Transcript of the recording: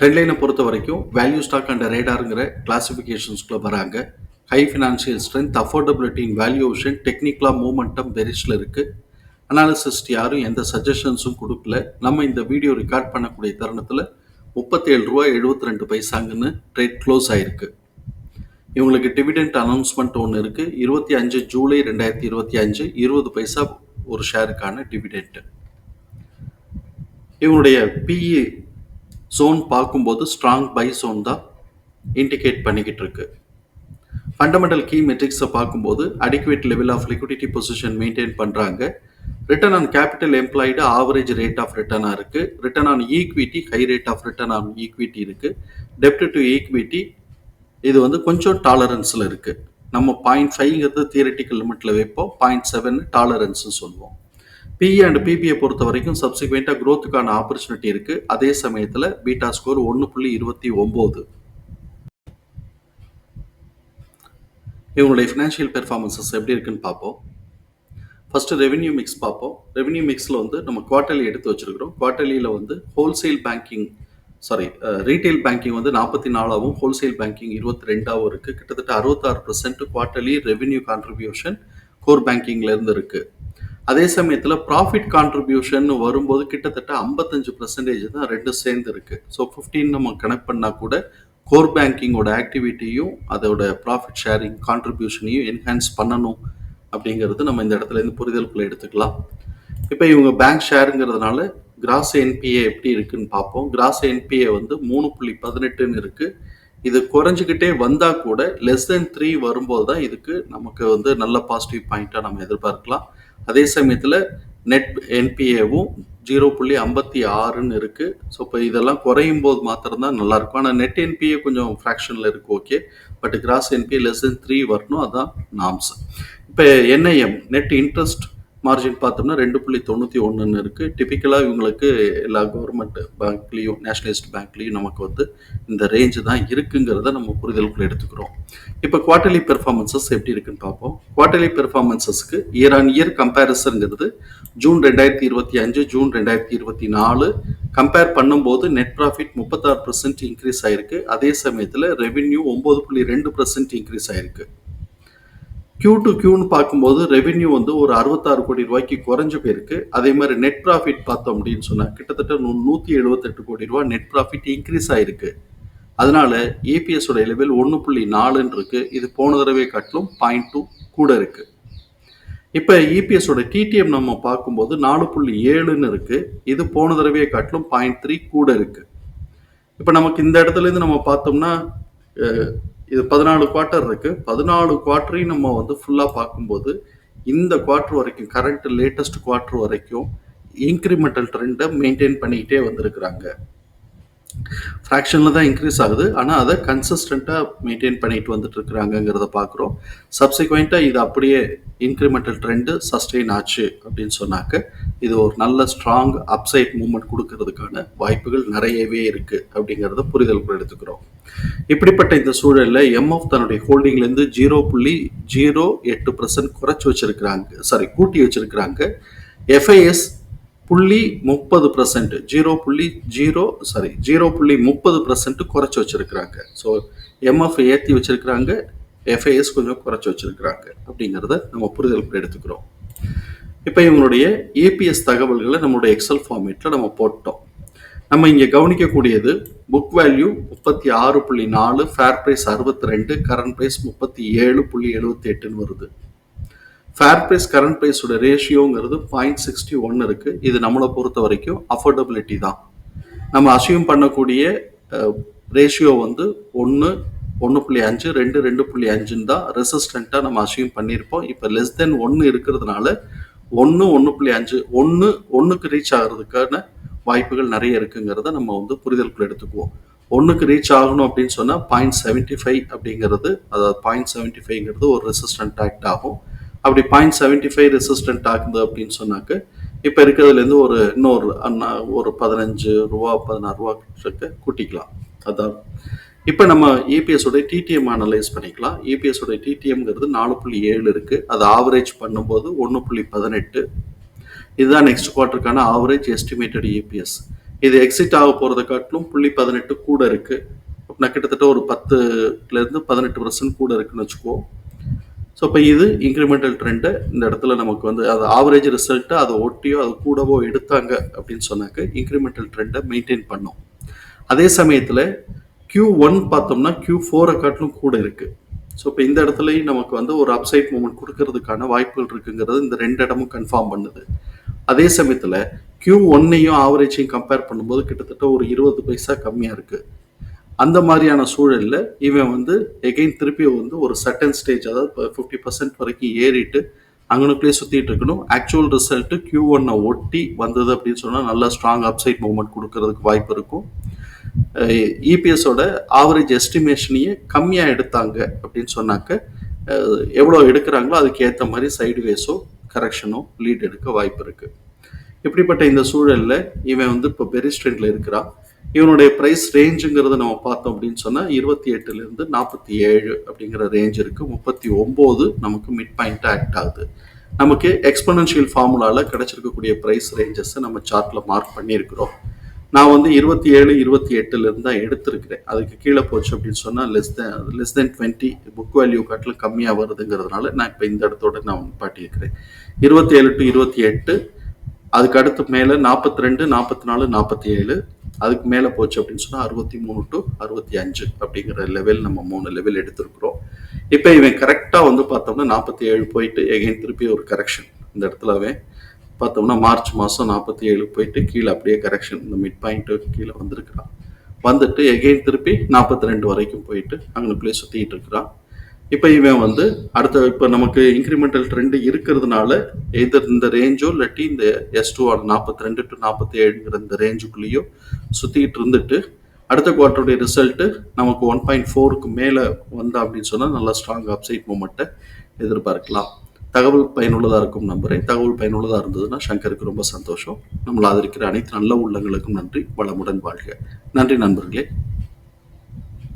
ட்ரெண்ட்லைனை பொறுத்த வரைக்கும் value stock and ரேடாருங்கிற கிளாசிஃபிகேஷன்ஸ்குள்ளே வராங்க. High financial strength affordability in valuation டெக்னிக்கலாக மூமெண்டம் பெரிஷில் இருக்குது அனாலிசிஸ்ட் யாரும் எந்த சஜஷன்ஸும் கொடுக்கல. நம்ம இந்த வீடியோ ரெக்கார்ட் பண்ணக்கூடிய தருணத்தில் முப்பத்தேழு ரூபா எழுபத்தி ரெண்டு பைசாங்கன்னு ட்ரேட் க்ளோஸ் ஆயிருக்கு. இவங்களுக்கு டிவிடெண்ட் அனௌன்ஸ்மெண்ட் ஒன்று இருக்குது இருபத்தி அஞ்சு ஜூலை ரெண்டாயிரத்தி இருபத்தி அஞ்சு இருபது பைசா ஒரு ஷேருக்கான டிவிடெண்ட்டு இவங்களுடைய பிஇ ஜோன் பார்க்கும்போது ஸ்ட்ராங் பை ஜோன் தான் இண்டிகேட் பண்ணிக்கிட்டு இருக்கு. ஃபண்டமெண்டல் கீ மெட்ரிக்ஸை பார்க்கும்போது adequate level of liquidity position maintain பண்ணுறாங்க return on capital employed average rate of ரிட்டர்னாக இருக்குது return on equity high rate of return on equity இருக்குது டெப்ட் டு ஈக்விட்டி இது வந்து கொஞ்சம் டாலரன்ஸில் இருக்குது நம்ம பாயிண்ட் ஃபைவ்ங்கிறது தியரட்டிக்கல் லிமிட்டில் வைப்போம். பாயிண்ட் செவன் டாலரன்ஸ்னு சொல்லுவோம். பிஇ அண்ட் பிபிஐ பொறுத்த வரைக்கும் சப்சிக்வெண்ட்டாக க்ரோத்துக்கான ஆப்பர்ச்சுனிட்டி இருக்குது அதே சமயத்தில் பீட்டா ஸ்கோர் ஒன்று புள்ளி இருபத்தி ஒம்பது. இவங்களுடைய ஃபினான்ஷியல் பெர்ஃபார்மன்சஸ் எப்படி இருக்குன்னு பார்ப்போம். ஃபஸ்ட்டு ரெவென்யூ மிக்ஸ் பார்ப்போம். ரெவென்யூ மிக்ஸில் வந்து நம்ம குவார்ட்டர்லி எடுத்து வச்சுருக்கிறோம். குவார்ட்டர்லியில் வந்து wholesale banking sorry retail banking வந்து நாற்பத்தி நாலாவும் ஹோல்சேல் பேங்கிங் இருபத்தி ரெண்டாவும் இருக்குது கிட்டத்தட்ட அறுபத்தாறு percent quarterly revenue contribution core பேங்கிங்லேருந்து இருக்குது அதே சமயத்தில் ப்ராஃபிட் கான்ட்ரிபியூஷன் வரும்போது கிட்டத்தட்ட ஐம்பத்தஞ்சு பர்சன்டேஜ் தான் ரெண்டும் சேர்ந்து இருக்கு. ஸோ ஃபிஃப்டீன் நம்ம கனெக்ட் பண்ணால் கூட கோர் பேங்கிங்கோட ஆக்டிவிட்டியும் அதோட ப்ராஃபிட் ஷேரிங் கான்ட்ரிபியூஷனையும் என்ஹான்ஸ் பண்ணணும் அப்படிங்கிறது நம்ம இந்த இடத்துல இருந்து புரிதலுக்குள்ள எடுத்துக்கலாம். இப்போ இவங்க பேங்க் ஷேருங்கிறதுனால கிராஸ் என்பிஏ எப்படி இருக்குன்னு பார்ப்போம். கிராஸ் என்பிஏ வந்து மூணு புள்ளி பதினெட்டுன்னு இருக்குது இது குறைஞ்சிக்கிட்டே வந்தால் கூட லெஸ் தென் த்ரீ வரும்போது தான் இதுக்கு நமக்கு வந்து நல்ல பாசிட்டிவ் பாயிண்ட்டாக நம்ம எதிர்பார்க்கலாம். அதே சமயத்தில் நெட் என்பிஏவும் ஜீரோ புள்ளி ஐம்பத்தி ஆறுன்னு இருக்குது ஸோ இப்போ இதெல்லாம் குறையும் போது மாத்திரம்தான் நல்லாயிருக்கும். ஆனால் நெட் என்பிஏ கொஞ்சம் ஃப்ராக்ஷனில் இருக்குது okay but gross NPA less than three வரணும் அதுதான் நாம்ஸ் இப்போ என்ஐஎம் நெட் இன்ட்ரெஸ்ட் மார்ஜின் பார்த்தோம்னா ரெண்டு புள்ளி தொண்ணூற்றி ஒன்றுன்னு இருக்குது டிப்பிக்கலாக இவங்களுக்கு எல்லா கவர்மெண்ட் பேங்க்லேயும் நேஷனலிஸ்ட் பேங்க்லேயும் நமக்கு வந்து இந்த ரேஞ்சு தான் இருக்குங்கிறத நம்ம புரிதலுக்குள்ள எடுத்துக்கிறோம். இப்போ குவார்ட்டர்லி பெர்ஃபார்மன்சஸ் எப்படி இருக்குன்னு பார்ப்போம். குவார்ட்டர்லி பெர்ஃபார்மன்சஸ்க்கு இயர் ஆன் இயர் கம்பேரிசனுங்கிறது ஜூன் ரெண்டாயிரத்தி இருபத்தி அஞ்சு ஜூன் ரெண்டாயிரத்தி இருபத்தி நாலு கம்பேர் பண்ணும்போது நெட் ப்ராஃபிட் முப்பத்தாறு பர்சன்ட் இன்க்ரீஸ் ஆயிருக்கு. அதே சமயத்தில் ரெவென்யூ ஒம்பது புள்ளி ரெண்டு பர்சன்ட் இன்க்ரீஸ் ஆயிருக்கு. கியூ டு கியூன்னு பார்க்கும்போது ரெவென்யூ வந்து ஒரு அறுபத்தாறு கோடி ரூபாய்க்கு குறைஞ்சு போயிருக்கு அதே மாதிரி நெட் ப்ராஃபிட் பார்த்தோம் அப்படின்னு சொன்னால் கிட்டத்தட்ட நூ நூற்றி எழுபத்தெட்டு கோடி ரூபா நெட் ப்ராஃபிட் இன்க்ரீஸ் ஆயிருக்கு. அதனால ஏபிஎஸ் உடைய லெவல் ஒன்று புள்ளி நாலுன்னு இருக்கு. இது போன தடவை காட்டிலும் பாயிண்ட் டூ கூட இருக்கு. இப்போ இபிஎஸோட டிடிஎம் நம்ம பார்க்கும்போது நாலு புள்ளி ஏழுன்னு இருக்கு. இது போன தடவையை காட்டிலும் பாயிண்ட் த்ரீ கூட இருக்கு. இப்போ நமக்கு இந்த இடத்துல இருந்து நம்ம பார்த்தோம்னா இது பதினாலு குவார்ட்டர் இருக்கு. பதினாலு குவார்ட்டரையும் நம்ம வந்து ஃபுல்லாக பார்க்கும்போது இந்த குவார்ட்டர் வரைக்கும் கரண்ட் லேட்டஸ்ட் குவார்ட்டர் வரைக்கும் இன்க்ரிமெண்டல் ட்ரெண்டை மெயின்டைன் பண்ணிக்கிட்டே வந்திருக்கிறாங்க. ஃப்ராக்ஷனில் தான் இன்க்ரீஸ் ஆகுது. ஆனால் அதை கன்சிஸ்டண்ட்டாக மெயின்டைன் பண்ணிட்டு வந்துட்டு இருக்கிறாங்கிறத பார்க்குறோம். சப்சிக்வெண்ட்டாக இது அப்படியே இன்க்ரிமெண்டல் ட்ரெண்டு சஸ்டெயின் ஆச்சு அப்படின்னு சொன்னாக்க இது ஒரு நல்ல ஸ்ட்ராங் அப்சைட் மூமெண்ட் கொடுக்கறதுக்கான வாய்ப்புகள் நிறையவே இருக்குது அப்படிங்கிறத புரிதலுக்குள் எடுத்துக்கிறோம். இப்படிப்பட்ட இந்த சூழலில் எம்எஃப் தன்னுடைய ஹோல்டிங்லேருந்து ஜீரோ புள்ளி ஜீரோ எட்டு பர்சன்ட் குறைச்சி வச்சுருக்கிறாங்க சாரி கூட்டி வச்சுருக்கிறாங்க. எஃப்ஐஎஸ் புள்ளி முப்பது பர்சன்ட் ஜீரோ புள்ளி ஜீரோ சாரி ஜீரோ புள்ளி முப்பது பர்சன்ட் குறைச்சி வச்சிருக்கிறாங்க. ஸோ எம்எஃப் ஏற்றி வச்சுருக்கிறாங்க எஃப்ஐஎஸ் கொஞ்சம் குறைச்சி வச்சிருக்கிறாங்க. அப்படிங்கிறத நம்ம புரிதல் எடுத்துக்கிறோம். இப்போ இவங்களுடைய ஏபிஎஸ் தகவல்களை நம்மளுடைய எக்ஸல் ஃபார்மேட்டில் நம்ம போட்டோம். நம்ம இங்கே கவனிக்கக்கூடியது புக் வேல்யூ முப்பத்தி ஆறு புள்ளி நாலு ஃபேர் ப்ரைஸ் அறுபத்தி ரெண்டு கரண்ட் ப்ரைஸ் முப்பத்தி ஏழு புள்ளி எழுபத்தி எட்டுன்னு வருது. ஃபேர் ப்ரைஸ் கரண்ட் ப்ரைஸோட ரேஷியோங்கிறது பாயிண்ட் சிக்ஸ்டி ஒன் இருக்குது இது நம்மளை பொறுத்த வரைக்கும் அஃபோர்டபிலிட்டி தான். நம்ம அசியூம் பண்ணக்கூடிய ரேஷியோ வந்து ஒன்று ஒன்று புள்ளி அஞ்சு ரெண்டு ரெண்டு புள்ளி அஞ்சுன்னு தான் ரெசிஸ்டண்ட்டாக நம்ம அசியூம் பண்ணியிருப்போம். இப்போ லெஸ் தென் ஒன்று இருக்கிறதுனால ஒன்று ஒன்று புள்ளி அஞ்சு ஒன்று ஒன்றுக்கு ரீச் ஆகிறதுக்கான வாய்ப்புகள் நிறைய இருக்குங்கிறத நம்ம வந்து புரிதலுக்குள்ள எடுத்துக்குவோம். ஒன்றுக்கு ரீச் ஆகணும் அப்படின்னு சொன்னால் பாயிண்ட் செவன்ட்டி ஃபைவ் அப்படிங்கிறது அதாவது பாயிண்ட் செவன்ட்டி ஃபைவ்ங்கிறது ஒரு ரெசிஸ்டன்ட் ஆக்ட் ஆகும். அப்படி பாயிண்ட் செவன்ட்டி ஃபைவ் ரெசிஸ்டன்ட் ஆகுது அப்படின்னு சொன்னாக்க இப்போ இருக்கிறதுலேருந்து ஒரு இன்னொரு அண்ணா ஒரு பதினஞ்சு ரூபா பதினாறு ரூபா கிட்ட கூட்டிக்கலாம். அதான் இப்போ நம்ம இபிஎஸ் உடைய டிடிஎம் அனலைஸ் பண்ணிக்கலாம். இபிஎஸ் உடைய டிடிஎம்ங்கிறது நாலு புள்ளி ஏழு இருக்குது அது ஆவரேஜ் பண்ணும்போது ஒன்று புள்ளி பதினெட்டு. இதுதான் நெக்ஸ்ட் குவார்ட்டருக்கான ஆவரேஜ் எஸ்டிமேட்டட் இபிஎஸ் இது எக்ஸிட் ஆக போகிறத காட்டிலும் புள்ளி பதினெட்டு கூட இருக்குது அப்படின்னா கிட்டத்தட்ட ஒரு பத்துலேருந்து பதினெட்டு பர்சன்ட் கூட இருக்குன்னு வச்சுக்குவோம் ஸோ இப்போ இது இன்க்ரிமெண்டல் ட்ரெண்டு இந்த இடத்துல நமக்கு வந்து அது ஆவரேஜ் ரிசல்ட்டை அதை ஒட்டியோ அது கூடவோ எடுத்தாங்க அப்படின்னு சொன்னாக்க இன்க்ரிமெண்டல் ட்ரெண்டை மெயின்டைன் பண்ணும். அதே சமயத்தில் கியூ ஒன் பார்த்தோம்னா கியூ ஃபோரை காட்டிலும் கூட இருக்குது ஸோ இப்போ இந்த இடத்துலையும் நமக்கு வந்து ஒரு அப்சைட் மூமெண்ட் கொடுக்கறதுக்கான வாய்ப்புகள் இருக்குங்கிறது இந்த ரெண்டு இடமும் கன்ஃபார்ம் பண்ணுது. அதே சமயத்தில் கியூ ஒன்னையும் ஆவரேஜையும் கம்பேர் பண்ணும்போது கிட்டத்தட்ட ஒரு இருபது பைசா கம்மியாக இருக்குது அந்த மாதிரியான சூழலில் இவன் வந்து எகைன் திருப்பி வந்து ஒரு சட்டன் ஸ்டேஜ் அதாவது இப்போ ஃபிஃப்டி பர்சன்ட் வரைக்கும் ஏறிட்டு அங்கனுக்குள்ளேயே சுற்றிட்டு இருக்கணும். ஆக்சுவல் ரிசல்ட்டு கியூ ஒன்னை ஒட்டி வந்தது அப்படின்னு சொன்னால் நல்லா ஸ்ட்ராங் அப்சைட் மூவ்மெண்ட் கொடுக்கறதுக்கு வாய்ப்பு இருக்கும். இபிஎஸோட ஆவரேஜ் எஸ்டிமேஷனையே கம்மியாக எடுத்தாங்க அப்படின்னு சொன்னாக்க எவ்வளோ எடுக்கிறாங்களோ அதுக்கு ஏற்ற மாதிரி சைடு வேஸோ கரெக்ஷனோ லீட் எடுக்க வாய்ப்பு இருக்குது இப்படிப்பட்ட இந்த சூழலில் இவன் வந்து இப்போ பெரிஸ்ட்ரெண்டில் இருக்கிறான். இவனுடைய ப்ரைஸ் ரேஞ்சுங்கிறத நம்ம பார்த்தோம் அப்படின்னு சொன்னால் இருபத்தி எட்டுலேருந்து நாற்பத்தி ஏழு அப்படிங்கிற ரேஞ்ச் இருக்குது முப்பத்தி ஒம்பது நமக்கு மிட் பாயிண்ட்டாக ஆக்ட் ஆகுது. நமக்கு எக்ஸ்பனன்ஷியல் ஃபார்முலாவில் கிடச்சிருக்கக்கூடிய ப்ரைஸ் ரேஞ்சஸை நம்ம சார்ட்டில் மார்க் பண்ணியிருக்கிறோம். நான் வந்து இருபத்தி ஏழு இருபத்தி எட்டுலேருந்து தான் எடுத்திருக்கிறேன். அதுக்கு கீழே போச்சு அப்படின்னு சொன்னால் less than less than twenty book value காட்டிலும் கம்மியாக வருதுங்கிறதுனால நான் இப்போ இந்த இடத்தோட நான் பாட்டியிருக்கிறேன் இருபத்தி ஏழு டு இருபத்தி எட்டு அதுக்கு அடுத்து மேலே நாற்பத்தி ரெண்டு நாற்பத்தி நாலு நாற்பத்தி ஏழு அதுக்கு மேலே போச்சு அப்படின்னு சொன்னால் அறுபத்தி மூணு டு அறுபத்தி அஞ்சு அப்படிங்கிற லெவல் நம்ம மூணு லெவல் எடுத்திருக்கிறோம். இப்போ இவன் கரெக்டாக வந்து பார்த்தோம்னா நாற்பத்தி ஏழு போயிட்டு எகைன் திருப்பி ஒரு கரெக்ஷன் இந்த இடத்துல அவன் பார்த்தோம்னா மார்ச் மாதம் நாற்பத்தி ஏழு போயிட்டு கீழே அப்படியே கரெக்ஷன் இந்த மிட் பாயிண்ட்டு கீழே வந்திருக்கிறான். வந்துட்டு எகைன் திருப்பி நாற்பத்தி ரெண்டு வரைக்கும் போயிட்டு அங்கே அங்கனுக்குள்ளே சுற்றிட்டு இருக்கிறான். இப்போ இவன் வந்து அடுத்த இப்போ நமக்கு இன்க்ரிமெண்டல் ட்ரெண்டு இருக்கிறதுனால எதர் இந்த ரேஞ்சோ இல்லாட்டி இந்த எஸ் டூ நாற்பத்தி ரெண்டு டு நாற்பத்தி ஏழுங்கிற இந்த ரேஞ்சுக்குள்ளேயோ சுற்றிக்கிட்டு இருந்துட்டு அடுத்த குவார்ட்டருடைய ரிசல்ட்டு நமக்கு ஒன் பாயிண்ட் ஃபோருக்கு மேலே வந்தா அப்படின்னு சொன்னால் நல்லா ஸ்ட்ராங் அப்சைட் மூமெண்ட்டை எதிர்பார்க்கலாம். தகவல் பயனுள்ளதாக இருக்கும் நம்புகிறேன் தகவல் பயனுள்ளதாக இருந்ததுன்னா சங்கருக்கு ரொம்ப சந்தோஷம். நம்மளை ஆதரிக்கிற அனைத்து நல்ல உள்ளங்களுக்கும் நன்றி. வளமுடன் வாழ்க. நன்றி நண்பர்களே.